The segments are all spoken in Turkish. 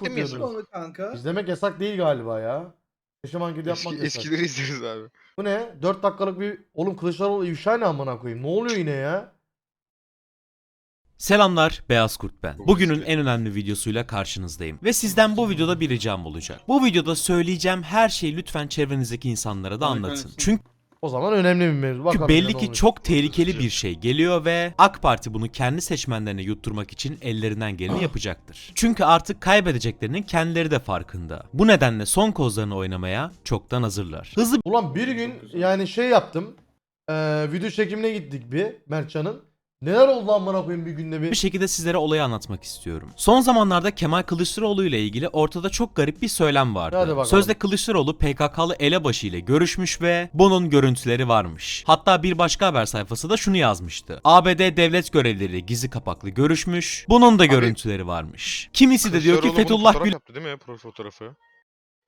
Mi yasak? kurtuluyordunuz. onu kanka. İzlemek yasak değil galiba ya. Yaşaman gibi yapmak Eski, yasak. eskileri izleriz abi. Bu ne? 4 dakikalık bir... Oğlum Kılıçdaroğlu ifşa ne amına koyayım? Ne oluyor yine ya? Selamlar Beyaz Kurt ben. Bu Bugünün en önemli videosuyla karşınızdayım. Ve sizden bu videoda bir ricam olacak. Bu videoda söyleyeceğim her şeyi lütfen çevrenizdeki insanlara da anlatın. Çünkü O zaman önemli bir mevzu. Bakalım belli ne ki çok tehlikeli bir şey geliyor ve AK Parti bunu kendi seçmenlerine yutturmak için ellerinden geleni yapacaktır. Çünkü artık kaybedeceklerinin kendileri de farkında. Bu nedenle son kozlarını oynamaya çoktan hazırlar. Hızlı Ulan bir gün yani şey yaptım. Eee video çekimine gittik bir Mertcan'ın. Neler oldu amına koyayım bir günde bir bir. şekilde sizlere olayı anlatmak istiyorum. Son zamanlarda Kemal Kılıçdaroğlu ile ilgili ortada çok garip bir söylem vardı. Sözde Kılıçdaroğlu PKK'lı elebaşı ile görüşmüş ve bunun görüntüleri varmış. Hatta bir başka haber sayfası da şunu yazmıştı. ABD devlet görevlileriyle gizli kapaklı görüşmüş. Bunun da görüntüleri varmış. Kimisi de diyor ki Fethullah Gül yaptı değil mi profil fotoğrafı?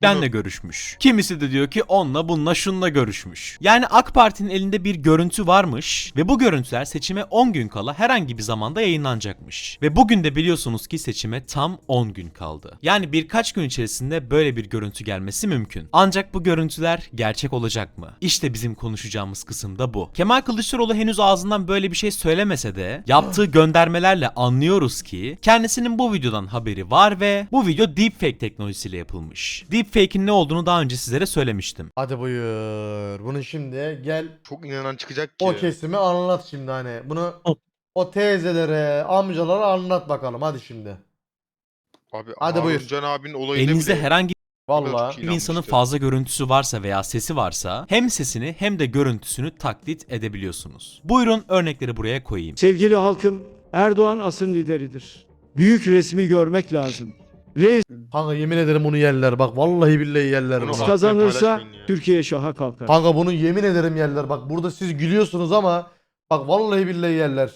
Benle görüşmüş. Kimisi de diyor ki onunla bununla şunla görüşmüş. Yani AK Parti'nin elinde bir görüntü varmış ve bu görüntüler seçime 10 gün kala herhangi bir zamanda yayınlanacakmış. Ve bugün de biliyorsunuz ki seçime tam 10 gün kaldı. Yani birkaç gün içerisinde böyle bir görüntü gelmesi mümkün. Ancak bu görüntüler gerçek olacak mı? İşte bizim konuşacağımız kısım da bu. Kemal Kılıçdaroğlu henüz ağzından böyle bir şey söylemese de yaptığı göndermelerle anlıyoruz ki kendisinin bu videodan haberi var ve bu video deepfake teknolojisiyle yapılmış. Deepfake'in ne olduğunu daha önce sizlere söylemiştim. Hadi buyur. Bunu şimdi gel Çok inanan çıkacak ki. o kesimi anlat şimdi hani. Bunu o teyzelere, amcalara anlat bakalım hadi şimdi. Abi Hadi Harun buyur. Can abinin olayında Elinizde bile herhangi Vallahi. bir insanın inanmıştı. fazla görüntüsü varsa veya sesi varsa hem sesini hem de görüntüsünü taklit edebiliyorsunuz. Buyurun örnekleri buraya koyayım. Sevgili halkım, Erdoğan asın lideridir. Büyük resmi görmek lazım. Reis Kanka yemin ederim bunu yerler bak vallahi billahi yerler Bunu bak- kazanırsa paylaşmayın ya. Türkiye şaha kalkar. Kanka bunu yemin ederim yerler bak burada siz gülüyorsunuz ama bak vallahi billahi yerler.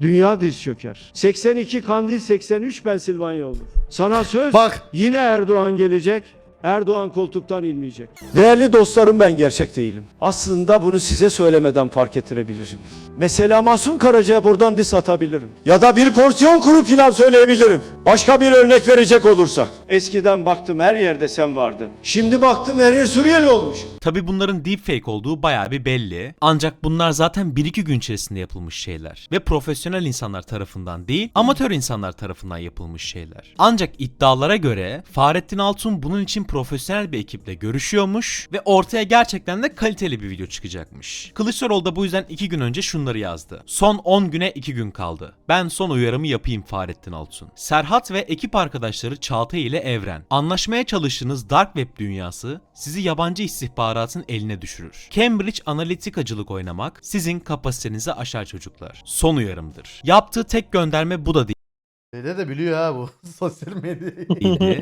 Dünya diz çöker. 82 Kandil 83 Pensilvanya olur. Sana söz Bak yine Erdoğan gelecek. Erdoğan koltuktan inmeyecek. Değerli dostlarım ben gerçek değilim. Aslında bunu size söylemeden fark ettirebilirim. Mesela Mahsun Karaca'ya buradan diss atabilirim. Ya da bir porsiyon kuru pilav söyleyebilirim. Başka bir örnek verecek olursak. Eskiden baktım her yerde sen vardın. Şimdi baktım her yer Suriyeli olmuş. Tabi bunların deepfake olduğu bayağı bir belli. Ancak bunlar zaten 1-2 gün içerisinde yapılmış şeyler. Ve profesyonel insanlar tarafından değil, amatör insanlar tarafından yapılmış şeyler. Ancak iddialara göre Fahrettin Altun bunun için profesyonel bir ekiple görüşüyormuş ve ortaya gerçekten de kaliteli bir video çıkacakmış. Kılıçdaroğlu da bu yüzden 2 gün önce şunları yazdı. Son 10 güne 2 gün kaldı. Ben son uyarımı yapayım Fahrettin Altun. Serhat ve ekip arkadaşları Çağatay ile Evren. Anlaşmaya çalıştığınız Dark Web dünyası sizi yabancı istihbaratın eline düşürür. Cambridge Analyticacılık oynamak sizin kapasitenizi aşar çocuklar. Son uyarımdır. Yaptığı tek gönderme bu da değil. Dede de biliyor ha bu sosyal medyayı.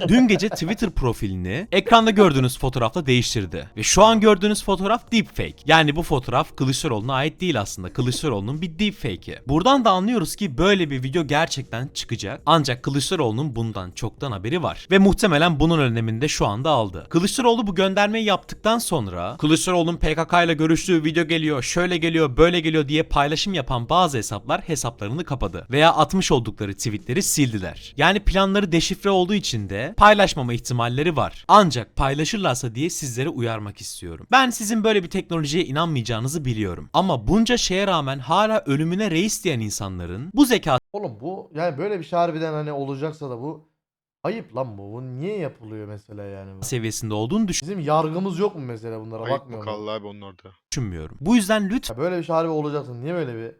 Dün gece Twitter profilini ekranda gördüğünüz fotoğrafla değiştirdi. Ve şu an gördüğünüz fotoğraf deepfake. Yani bu fotoğraf Kılıçdaroğlu'na ait değil aslında. Kılıçdaroğlu'nun bir deepfake'i. Buradan da anlıyoruz ki böyle bir video gerçekten çıkacak. Ancak Kılıçdaroğlu'nun bundan çoktan haberi var. Ve muhtemelen bunun önlemini de şu anda aldı. Kılıçdaroğlu bu göndermeyi yaptıktan sonra Kılıçdaroğlu'nun PKK ile görüştüğü video geliyor, şöyle geliyor, böyle geliyor diye paylaşım yapan bazı hesaplar hesaplarını kapadı. Veya atmış oldukları tweetleri sildiler. Yani planları deşifre olduğu için de paylaşmama ihtimalleri var. Ancak paylaşırlarsa diye sizlere uyarmak istiyorum. Ben sizin böyle bir teknolojiye inanmayacağınızı biliyorum. Ama bunca şeye rağmen hala ölümüne reis diyen insanların bu zekası Oğlum bu yani böyle bir şey harbiden hani olacaksa da bu ayıp lan bu. Bu niye yapılıyor mesela yani? bu? seviyesinde olduğunu Bizim yargımız yok mu mesela bunlara Ayıp mı bakmıyor mu? kaldı abi onlarda? düşünmüyorum. Bu yüzden lütfen Ya böyle bir şey harbi olacaksa niye böyle bir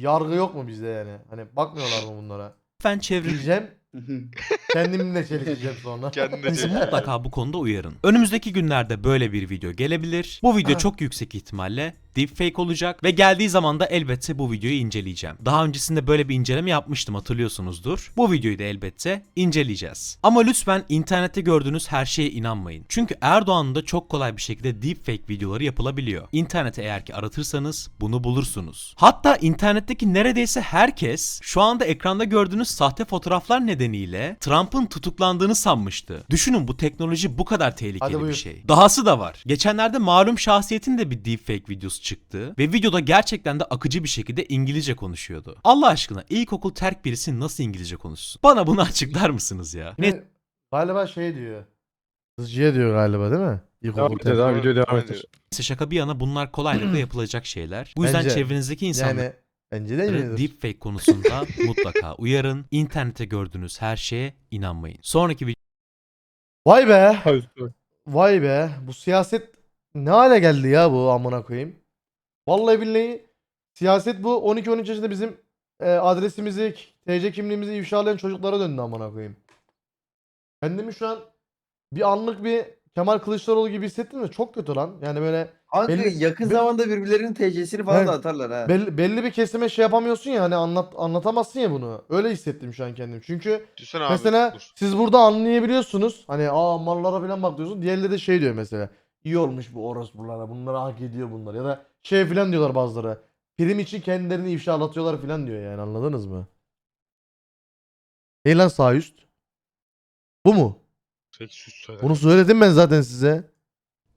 yargı yok mu bizde yani? Hani bakmıyorlar mı bunlara? Çevrenizi Diyeceğim. Kendimle çelişeceğim sonra. Kendine mutlaka bu konuda uyarın. Önümüzdeki günlerde böyle bir video gelebilir. Bu video çok yüksek ihtimalle deepfake olacak ve geldiği zaman da elbette bu videoyu inceleyeceğim. Daha öncesinde böyle bir inceleme yapmıştım hatırlıyorsunuzdur. Bu videoyu da elbette inceleyeceğiz. Ama lütfen internette gördüğünüz her şeye inanmayın. Çünkü Erdoğan'ın da çok kolay bir şekilde deepfake videoları yapılabiliyor. İnternete eğer ki aratırsanız bunu bulursunuz. Hatta internetteki neredeyse herkes şu anda ekranda gördüğünüz sahte fotoğraflar nedeniyle Trump'ın tutuklandığını sanmıştı. Düşünün bu teknoloji bu kadar tehlikeli bir şey. Dahası da var. Geçenlerde malum şahsiyetin de bir deepfake videosu çıktı ve videoda gerçekten de akıcı bir şekilde İngilizce konuşuyordu. Allah aşkına ilkokul terk birisi nasıl İngilizce konuşsun? Bana bunu açıklar mısınız ya? Ne Galiba şey diyor. Kızcıya diyor galiba değil mi? İlkokul Devam tercih. abi video devam Aynen. et. Neyse şaka bir yana bunlar kolaylıkla yapılacak şeyler. Bu yüzden Bence- çevrenizdeki insanları Yani bence de iyidir. deepfake konusunda mutlaka uyarın. İnternette gördüğünüz her şeye inanmayın. Sonraki video Vay be. Hayır. Vay be. Bu siyaset ne hale geldi ya bu amına koyayım. Vallahi billahi siyaset bu 12-13 yaşında bizim e, adresimizi, TC kimliğimizi ifşalayan çocuklara döndü amına koyayım. Kendimi şu an bir anlık bir Kemal Kılıçdaroğlu gibi hissettim de çok kötü lan. Yani böyle Kanka Belli- yakın be- zamanda birbirlerinin TC'sini falan Evet. da atarlar ha. belli, belli bir kesime şey yapamıyorsun ya hani anlat anlatamazsın ya bunu. Öyle hissettim şu an kendimi. Çünkü Düşünsene abi. Mesela dur. siz burada anlayabiliyorsunuz. Hani aa mallara falan bak diyorsun. Diğerleri de şey diyor mesela. İyi olmuş bu orospulara. Bunları hak ediyor bunlar. Ya da şey falan diyorlar bazıları. Prim için kendilerini ifşalatıyorlar falan diyor yani anladınız mı? Hey lan sağ üst. Bu mu? Bunu söyledim ben zaten size.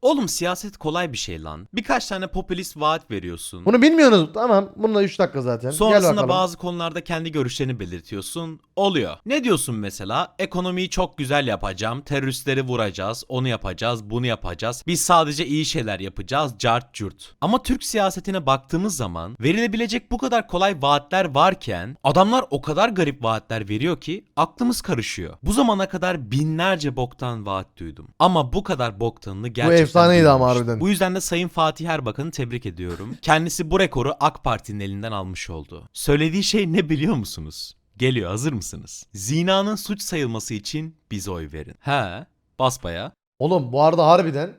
Oğlum siyaset kolay bir şey lan. Birkaç tane popülist vaat veriyorsun. Bunu bilmiyorsunuz. Tamam. Bununla 3 dakika zaten. Sonrasında bazı konularda kendi görüşlerini belirtiyorsun. Oluyor. Ne diyorsun mesela? Ekonomiyi çok güzel yapacağım. Teröristleri vuracağız. Onu yapacağız. Bunu yapacağız. Biz sadece iyi şeyler yapacağız. Cart curt. Ama Türk siyasetine baktığımız zaman verilebilecek bu kadar kolay vaatler varken adamlar o kadar garip vaatler veriyor ki aklımız karışıyor. Bu zamana kadar binlerce boktan vaat duydum. Ama bu kadar boktanını gerçekten efsaneydi ama harbiden. Bu yüzden de Sayın Fatih Erbakan'ı tebrik ediyorum. Kendisi bu rekoru AK Parti'nin elinden almış oldu. Söylediği şey ne biliyor musunuz? Geliyor hazır mısınız? Zinanın suç sayılması için bize oy verin. He basbaya. Oğlum bu arada harbiden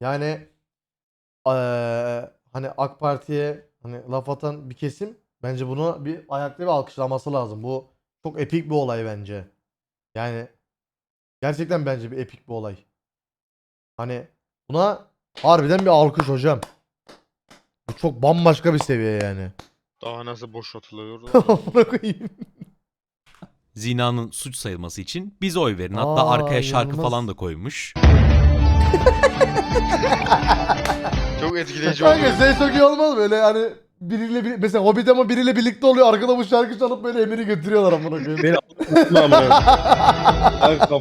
yani eee, hani AK Parti'ye hani laf atan bir kesim bence bunu bir ayakta bir alkışlaması lazım. Bu çok epik bir olay bence. Yani gerçekten bence bir epik bir olay. Hani buna harbiden bir alkış hocam. Bu çok bambaşka bir seviye yani. Daha nasıl boş atılıyor. Amına koyayım. Zinanın suç sayılması için bize oy verin. Hatta Aa, arkaya şarkı inanılmaz. falan da koymuş. Çok etkileyici Kanka çok iyi olmaz böyle hani biriyle bir, mesela Hobbit ama biriyle birlikte oluyor arkada bu şarkı çalıp böyle Emir'i götürüyorlar amına koyayım. Beni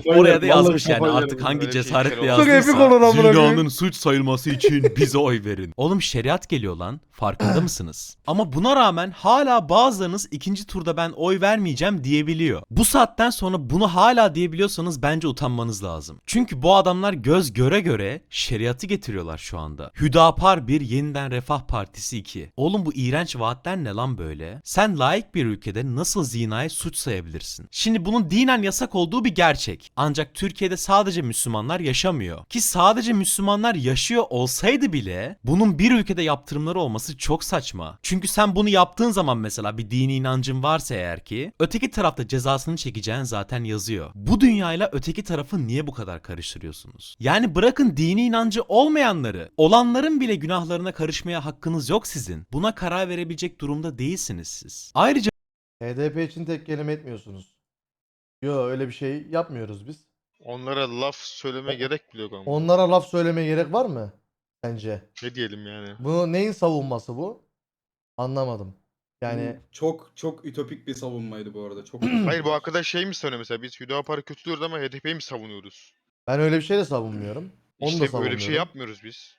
Oraya da yazmış yani artık hangi bir şey cesaretle çok epik yazdıysa. olur amına koyayım. Zinanın suç sayılması için bize oy verin. Oğlum şeriat geliyor lan. Farkında mısınız? Ama buna rağmen hala bazılarınız ikinci turda ben oy vermeyeceğim diyebiliyor. Bu saatten sonra bunu hala diyebiliyorsanız bence utanmanız lazım. Çünkü bu adamlar göz göre göre şeriatı getiriyorlar şu anda. Hüdapar 1 yeniden Refah Partisi 2. Oğlum bu iğrenç vaatler ne lan böyle? Sen layık bir ülkede nasıl zinayı suç sayabilirsin? Şimdi bunun dinen yasak olduğu bir gerçek. Ancak Türkiye'de sadece Müslümanlar yaşamıyor. Ki sadece Müslümanlar yaşıyor olsaydı bile bunun bir ülkede yaptırımları olması çok saçma. Çünkü sen bunu yaptığın zaman mesela bir dini inancın varsa eğer ki öteki tarafta cezasını çekeceğin zaten yazıyor. Bu dünyayla öteki tarafı niye bu kadar karıştırıyorsunuz? Yani bırakın dini inancı olmayanları, olanların bile günahlarına karışmaya hakkınız yok sizin. Buna karar verebilecek durumda değilsiniz siz. Ayrıca HDP için tek kelime etmiyorsunuz. Yo öyle bir şey yapmıyoruz biz. Onlara laf söyleme gerek bile yok ama. Onlara laf söylemeye gerek var mı? Bence. Ne diyelim yani. Bu neyin savunması bu? Anlamadım. Yani çok çok ütopik bir savunmaydı bu arada. Çok Hayır bu arkadaş şey mi söylüyor mesela biz Hüdapar'ı kötülüyoruz ama HDP'yi mi savunuyoruz? ben öyle bir şey de savunmuyorum. Onu da İşte böyle savunmuyorum. bir şey yapmıyoruz biz.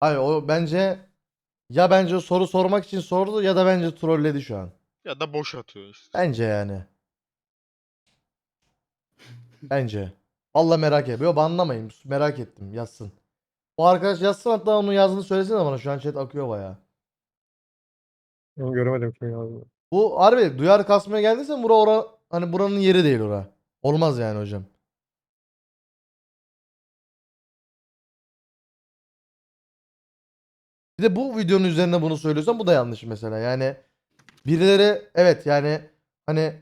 Hayır o bence ya bence soru sormak için sordu ya da bence trolledi şu an. Ya da boş atıyor işte. Bence yani. Bence. Allah merak ediyor. Banlamayın. Merak ettim. Yazsın. O arkadaş yazsın hatta onun yazdığını söylesene bana. Şu an chat akıyor baya. Ben göremedim kimi yazdığını. Bu harbi duyar kasmaya geldiyse bura ora hani buranın yeri değil ora. Olmaz yani hocam. Bir de bu videonun üzerine bunu söylüyorsan bu da yanlış mesela. Yani birileri evet yani hani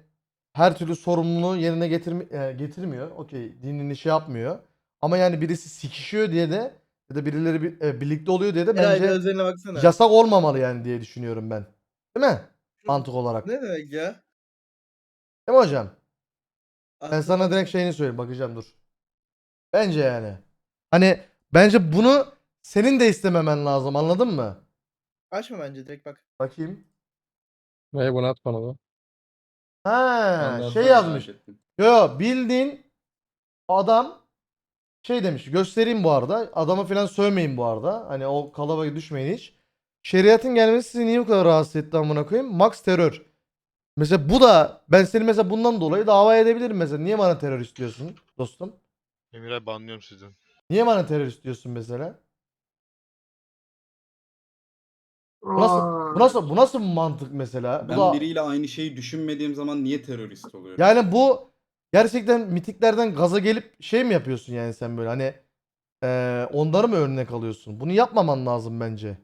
her türlü sorumluluğu yerine getirmi e, getirmiyor. Okey dinini şey yapmıyor. Ama yani birisi sikişiyor diye de ya da birileri bir- e, birlikte oluyor diye de Eray bence gözlerine baksana. yasak olmamalı yani diye düşünüyorum ben. Değil mi? Mantık olarak. Ne demek ya? Değil mi hocam? Ben Aslında- sana direkt şeyini söyleyeyim. Bakacağım dur. Bence yani. Hani bence bunu senin de istememen lazım. Anladın mı? Açma bence direkt bak. Bakayım. Ne bunu at bana da. Ha, şey yazmış. Yo bildiğin Adam şey demiş göstereyim bu arada. Adamı falan sövmeyin bu arada. Hani o kalabalığa düşmeyin hiç. Şeriatın gelmesi sizi niye bu kadar rahatsız etti amına koyayım? Max terör. Mesela bu da ben seni mesela bundan dolayı dava edebilirim mesela. Niye bana terörist diyorsun dostum? Emir abi anlıyorum sizden. Niye bana terörist diyorsun mesela? Bu nasıl, bu nasıl, bu nasıl bir mantık mesela? Bu Ben da, biriyle aynı şeyi düşünmediğim zaman niye terörist oluyorum? yani bu gerçekten mitiklerden gaza gelip şey mi yapıyorsun yani sen böyle hani eee onları mı örnek alıyorsun? Bunu yapmaman lazım bence.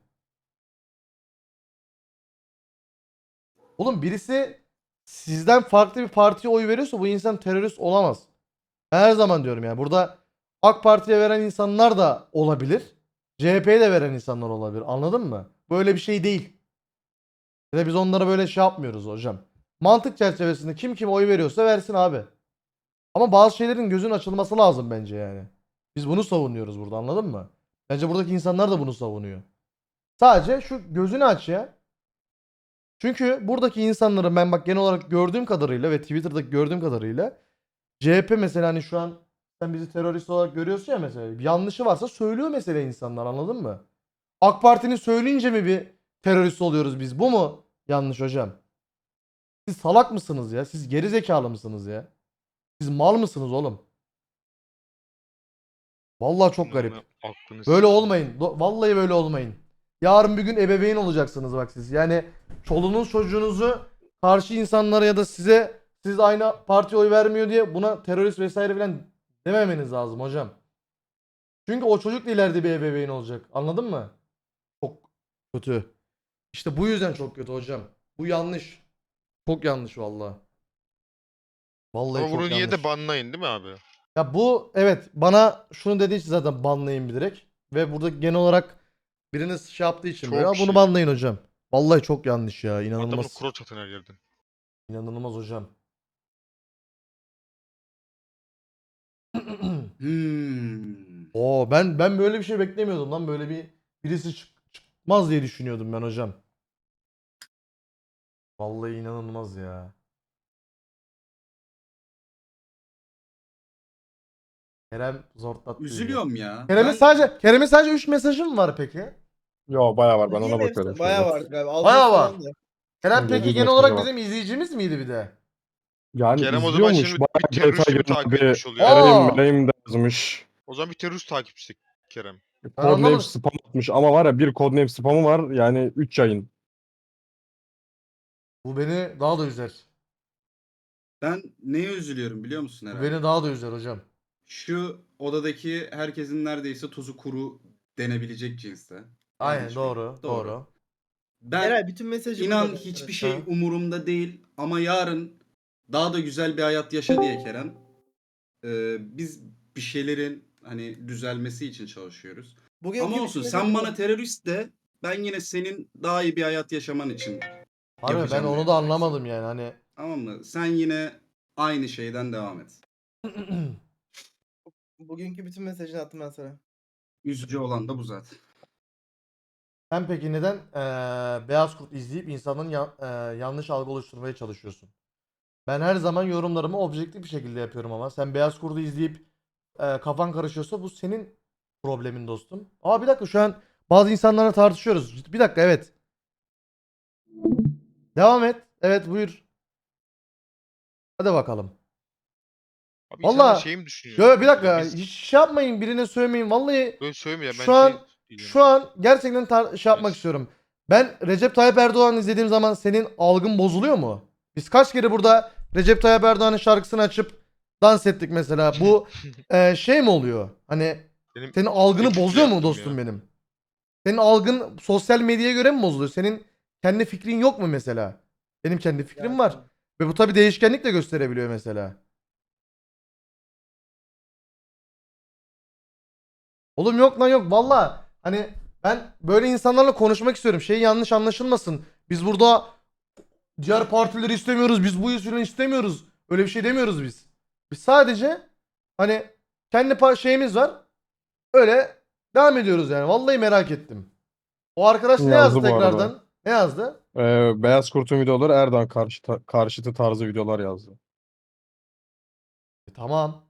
Oğlum birisi sizden farklı bir partiye oy veriyorsa bu insan terörist olamaz. Ben her zaman diyorum yani burada AK Parti'ye veren insanlar da olabilir. CHP'ye de veren insanlar olabilir. Anladın mı? Böyle bir şey değil. Ya da biz onlara böyle şey yapmıyoruz hocam. Mantık çerçevesinde kim kime oy veriyorsa versin abi. Ama bazı şeylerin gözün açılması lazım bence yani. Biz bunu savunuyoruz burada anladın mı? Bence buradaki insanlar da bunu savunuyor. Sadece şu gözünü aç ya. Çünkü buradaki insanların ben bak genel olarak gördüğüm kadarıyla ve Twitter'daki gördüğüm kadarıyla CHP mesela hani şu an sen bizi terörist olarak görüyorsun ya mesela. Bir yanlışı varsa söylüyor mesela insanlar anladın mı? AK Parti'nin söyleyince mi bir terörist oluyoruz biz? Bu mu yanlış hocam? Siz salak mısınız ya? Siz geri zekalı mısınız ya? Siz mal mısınız oğlum? Vallahi çok garip. Böyle olmayın. Do- Vallahi böyle olmayın. Yarın bir gün ebeveyn olacaksınız bak siz. Yani çoluğunuz çocuğunuzu karşı insanlara ya da size siz aynı parti oy vermiyor diye buna terörist vesaire falan dememeniz lazım hocam. Çünkü o çocuk da ileride bir ebeveyn olacak. Anladın mı? Kötü. İşte bu yüzden çok kötü hocam. Bu yanlış. Çok yanlış vallahi. Vallahi Ama çok bunu niye de banlayın değil mi abi? Ya bu evet bana şunu dediği için zaten banlayın bir direkt. Ve burada genel olarak biriniz şey yaptığı için Çok böyle. "Aa, bunu şey. banlayın hocam. Vallahi çok yanlış ya. Adamın İnanılmaz. kuro çatın her yerden. İnanılmaz hocam. Hmm. Oo ben ben böyle bir şey beklemiyordum lan. Böyle bir birisi çık- çıkmaz diye düşünüyordum ben hocam. Vallahi inanılmaz ya. Kerem zortlattı. Üzülüyorum ya. Kerem'in Ben- sadece Kerem'in sadece 3 mesajı mı var peki? Yo bayağı var ben ona bakıyorum. Bayağı şöyle. vardı galiba. Altı Bayağı falan var. da. Kerem peki genel mesajı olarak var. bizim izleyicimiz miydi bir de? Yani Kerem o zaman izliyormuş. şimdi bayağı bir terörist detay takip etmiş oluyor? Aa! Eray'ım Meray'im de yazmış. O zaman bir terörist takipçisi Kerem. Codename anlamadım. spam atmış ama var ya bir codename spamı var yani 3 yayın. Bu beni daha da üzer. Ben neye üzülüyorum biliyor musun Bu herhalde? beni daha da üzer hocam. Şu odadaki herkesin neredeyse tuzu kuru denebilecek cinste. Aynen Yanlış doğru, mıyım? doğru. Ben Eray bütün mesajı inan burada. hiçbir şey Ha. umurumda değil ama yarın daha da güzel bir hayat yaşa diye Kerem. e, biz bir şeylerin hani düzelmesi için çalışıyoruz. Bugünkü Ama olsun sen bana terörist de ben yine senin daha iyi bir hayat yaşaman için. Harbi ben Yapacağım onu yani. da anlamadım yani hani. Tamam mı? Sen yine aynı şeyden devam et. Bugünkü bütün mesajını attım ben sana. Üzücü olan da bu zaten. Sen peki neden eee, Beyaz Kurt izleyip insanların ya- eee, yanlış algı oluşturmaya çalışıyorsun? Ben her zaman yorumlarımı objektif bir şekilde yapıyorum ama sen Beyaz Kurt'u izleyip eee, kafan karışıyorsa bu senin problemin dostum. Aa bir dakika şu an bazı insanlarla tartışıyoruz. Bir dakika evet. Devam et. Evet buyur. Hadi bakalım. Abi Vallahi- insanlar şey mi düşünüyor? Yo bir dakika Biz hiç şey yapmayın birine söylemeyin. Vallahi böyle söylemiyor. Ben Şu an- şey diyeceğim. Şu an gerçekten tar- şey yapmak Evet. istiyorum. Ben Recep Tayyip Erdoğan izlediğim zaman senin algın bozuluyor mu? Biz kaç kere burada Recep Tayyip Erdoğan'ın şarkısını açıp dans ettik mesela. Bu e, şey mi oluyor? Hani Benim senin algını bozuyor mu yaptım dostum ya. benim? Senin algın sosyal medyaya göre mi bozuluyor? Senin kendi fikrin yok mu mesela? Benim kendi fikrim Yani- var. Ve bu tabi değişkenlik de gösterebiliyor mesela. Oğlum yok lan yok valla. Hani ben böyle insanlarla konuşmak istiyorum. Şey yanlış anlaşılmasın. Biz burada diğer partileri istemiyoruz. Biz bu yüzden istemiyoruz. Öyle bir şey demiyoruz biz. Biz sadece hani kendi şeyimiz var. Öyle devam ediyoruz yani. Vallahi merak ettim. O arkadaş ne yazdı, Yazdı bu arada. tekrardan? Ne yazdı? Ee, Beyaz Kurt'un videoları Erdoğan karşı karşıtı tarzı videolar yazdı. E, tamam.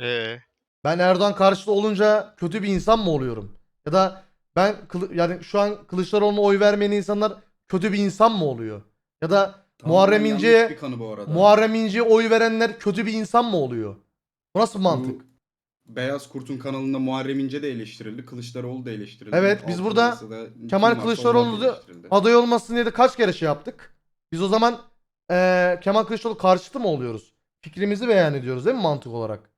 Ee, Ben Erdoğan karşıtı olunca kötü bir insan mı oluyorum? Ya da ben yani şu an Kılıçdaroğlu'na oy vermeyen insanlar kötü bir insan mı oluyor? Ya da Muharrem Tamamen yanlış İnce'ye bir kanı bu arada. Muharrem İnce'ye oy verenler kötü bir insan mı oluyor? Bu nasıl mantık? Beyaz Kurt'un kanalında Muharrem İnce de eleştirildi. Kılıçdaroğlu da eleştirildi. Evet, biz burada Masa'da kim Kemal varsa Kılıçdaroğlu onlar da da eleştirildi. aday olmasın diye de kaç kere şey yaptık? Biz o zaman eee, Kemal Kılıçdaroğlu karşıtı mı oluyoruz? Fikrimizi beyan ediyoruz değil mi mantık olarak?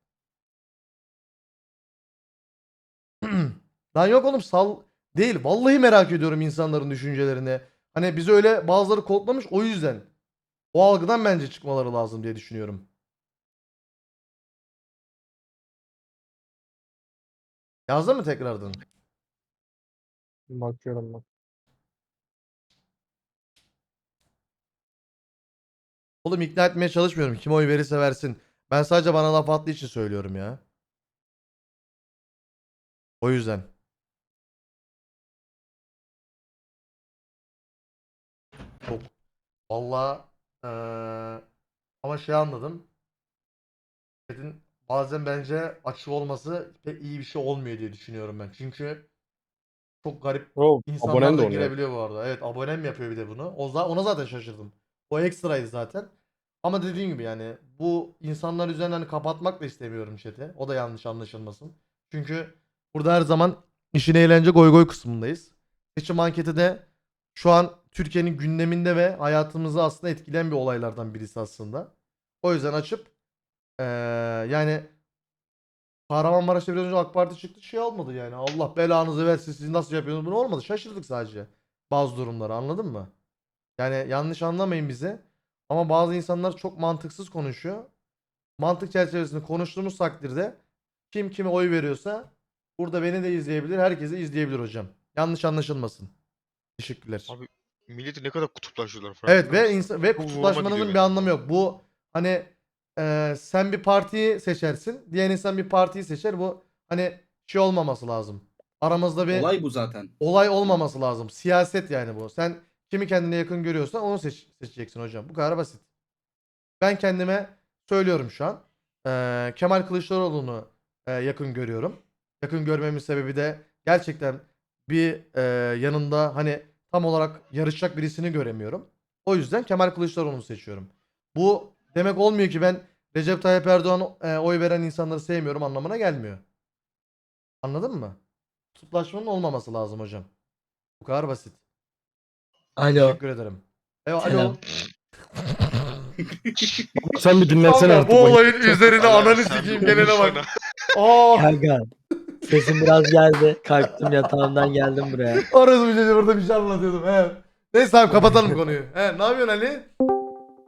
Lan yok oğlum sal değil. Vallahi merak ediyorum insanların düşüncelerini. Hani bizi öyle bazıları kodlamış o yüzden. O algıdan bence çıkmaları lazım diye düşünüyorum. Yazdın mı tekrardan? Bakıyorum bak. Oğlum ikna etmeye çalışmıyorum. Kim oy verirse versin. Ben sadece bana laf attığı için söylüyorum ya. O yüzden. Çok. Valla eee, ama şey anladım. Chat'in bazen bence açık olması pek iyi bir şey olmuyor diye düşünüyorum ben. Çünkü çok garip O İnsanlar de da girebiliyor bu arada. Evet abonem yapıyor bir de bunu. O za- ona zaten şaşırdım. O ekstraydı zaten. Ama dediğim gibi yani bu insanlar üzerinden hani kapatmak da istemiyorum chat'i. O da yanlış anlaşılmasın. Çünkü burada her zaman işin eğlence goy goy kısmındayız. Seçim anketi de şu an Türkiye'nin gündeminde ve hayatımızı aslında etkileyen bir olaylardan birisi aslında. O yüzden açıp eee, yani Kahramanmaraş'ta biraz önce AK Parti çıktı şey olmadı yani. Allah belanızı versin siz nasıl yapıyorsunuz bunu olmadı. Şaşırdık sadece. Bazı durumları anladın mı? Yani yanlış anlamayın bizi. Ama bazı insanlar çok mantıksız konuşuyor. Mantık çerçevesinde konuştuğumuz takdirde kim kime oy veriyorsa burada beni de izleyebilir, herkesi izleyebilir hocam. Yanlış anlaşılmasın. Teşekkürler. Abi, milleti ne kadar kutuplaşıyorlar. Evet farkında ve insan ve kutuplaşmanın bir anlamı yok. Bu hani e, sen bir partiyi seçersin, diğer insan bir partiyi seçer. Bu hani şey olmaması lazım. Aramızda bir Olay bu zaten. olay olmaması lazım. Siyaset yani bu. Sen kimi kendine yakın görüyorsan onu seç- seçeceksin hocam. Bu kadar basit. Ben kendime söylüyorum şu an. Eee, Kemal Kılıçdaroğlu'nu eee, yakın görüyorum. Yakın görmemin sebebi de gerçekten bir eee, yanında hani tam olarak yarışacak birisini göremiyorum. O yüzden Kemal Kılıçdaroğlu'nu seçiyorum. Bu demek olmuyor ki ben Recep Tayyip Erdoğan'a oy veren insanları sevmiyorum anlamına gelmiyor. Anladın mı? Kutuplaşmanın olmaması lazım hocam. Bu kadar basit. Alo. Teşekkür ederim. Eyvah, alo. Sen bir dinlensene Kanka, artık. bu olayın üzerine sen sikeyim gelene bak. Aa, Kanka. Sesim biraz geldi. Kalktım yatağımdan geldim buraya. orası bir şey burada bir şey anlatıyordum. He. Neyse abi kapatalım konuyu. He, ne yapıyorsun Ali?